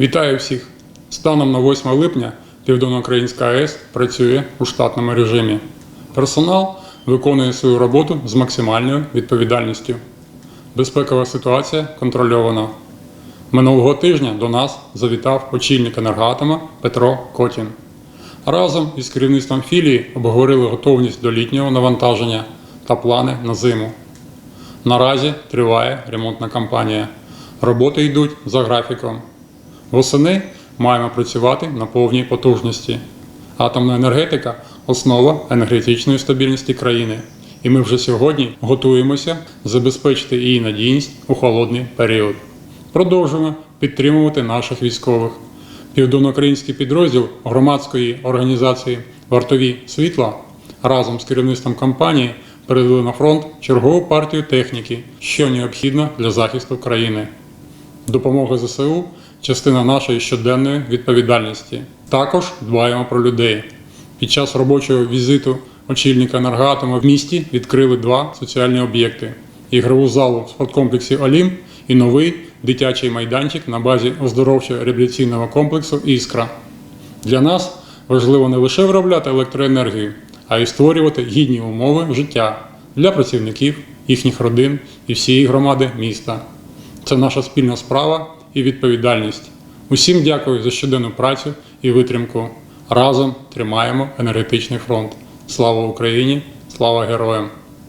Вітаю всіх! Станом на 8 липня Південноукраїнська АЕС працює у штатному режимі. Персонал виконує свою роботу з максимальною відповідальністю. Безпекова ситуація контрольована. Минулого тижня до нас завітав очільник енергоатома Петро Котін. Разом із керівництвом філії обговорили готовність до літнього навантаження та плани на зиму. Наразі триває ремонтна кампанія. Роботи йдуть за графіком. Восени маємо працювати на повній потужності. Атомна енергетика основа енергетичної стабільності країни. І ми вже сьогодні готуємося забезпечити її надійність у холодний період. Продовжуємо підтримувати наших військових. Південноукраїнський підрозділ громадської організації Вартові світла разом з керівництвом компанії передали на фронт чергову партію техніки, що необхідно для захисту країни. Допомога ЗСУ частина нашої щоденної відповідальності. Також дбаємо про людей. Під час робочого візиту очільника енергоатому в місті відкрили два соціальні об'єкти: ігрову залу в спорткомплексі Олімп і новий дитячий майданчик на базі оздоровчо-реабілітаційного комплексу Іскра. Для нас важливо не лише виробляти електроенергію, а й створювати гідні умови життя для працівників, їхніх родин і всієї громади міста. Це наша спільна справа і відповідальність. Усім дякую за щоденну працю і витримку. Разом тримаємо енергетичний фронт. Слава Україні! Слава героям!